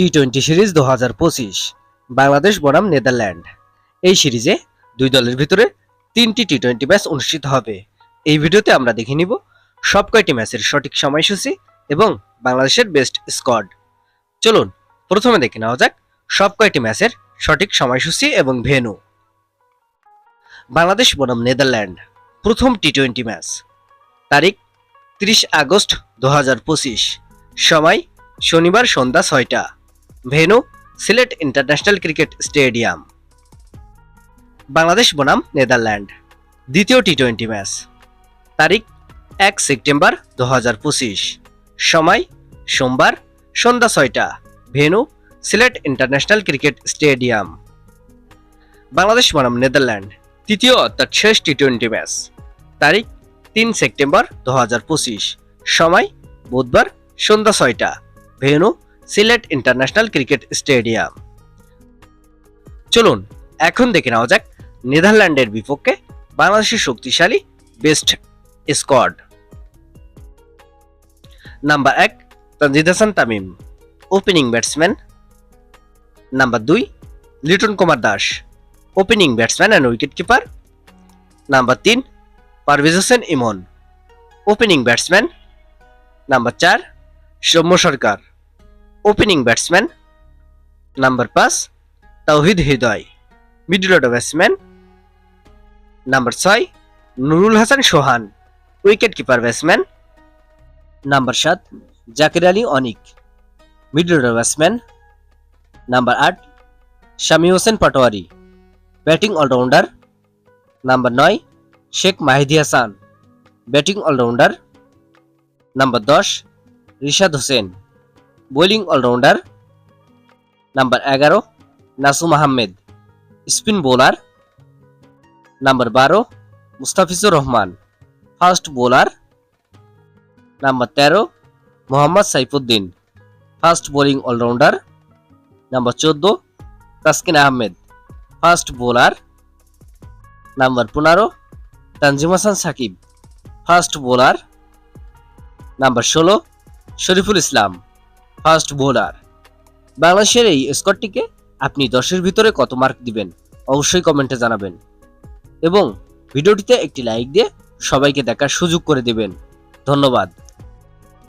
T twenty series দু হাজার পঁচিশ, বাংলাদেশ বনাম নেদারল্যান্ড। এই সিরিজে দুই দলের ভিতরে তিনটি টি টোয়েন্টি ম্যাচ অনুষ্ঠিত হবে। এই ভিডিওতে আমরা দেখে নিব সব কয়টি ম্যাচের সঠিক সময়সূচি এবং বাংলাদেশের বেস্ট স্কোয়াড চলুন, প্রথমে দেখে নেওয়া যাক সব কয়টি ম্যাচের সঠিক সময়সূচি এবং ভেন্যু বাংলাদেশ বনাম নেদারল্যান্ড, প্রথম টি টোয়েন্টি ম্যাচ তারিখ তিরিশ আগস্ট দু হাজার পঁচিশ, সময় শনিবার সন্ধ্যা ছয়টা। Venue, Sylhet international cricket stadium. Bangladesh বনাম, নেদারল্যান্ড। দ্বিতীয় টি টোয়েন্টি ম্যাচ। তারিখ, এক সেপ্টেম্বর দু সময়, সোমবার সন্ধ্যা ছয়টা। Venue, Sylhet international cricket stadium. Bangladesh বনাম, নেদারল্যান্ড। তৃতীয় অর্থাৎ শেষ টি টোয়েন্টি ম্যাচ। তারিখ, তিন সেপ্টেম্বর দু সময়, বুধবার সন্ধ্যা ছয়টা। Venue Sylhet international cricket stadium. চলুন, এখন দেখে নেওয়া যাক নেদারল্যান্ডের বিপক্ষে বাংলাদেশের শক্তিশালী বেস্ট স্কোয়াড। নাম্বার এক, Tanzid Hasan Tamim, opening batsman. Number দুই, Liton Kumar Das, opening batsman and wicket keeper number তিন, Parvez Hossain Emon, opening batsman. Number চার, Soumya Sarkar. Opening batsman number পাঁচ Towhid Hridoy middle order batsman number ছয় Nurul Hasan Sohan wicket keeper batsman number সাত Jaker Ali Anik middle order batsman number আট Shami Hossain Patwari batting allrounder number নয় Sheikh Mahedi Hasan batting allrounder number দশ Rishad Hossain bowling allrounder number এগারো Nasum Ahmed spin bowler number বারো, Mustafizur Rahman fast bowler number তেরো, Mohammad Saifuddin fast bowling allrounder number চোদ্দ, Taskin Ahmed fast bowler number পনেরো, Tanzim Hasan Sakib fast bowler number ষোলো, শরীফুল ইসলাম। Fast bowler. বাংলাদেশের এই স্কোয়াডটিকে আপনি দশের ভিতরে কত মার্ক দিবেন, অবশ্যই কমেন্টে জানাবেন। এবং ভিডিওটিতে একটি লাইক দিয়ে সবাইকে দেখার সুযোগ করে দেবেন। ধন্যবাদ।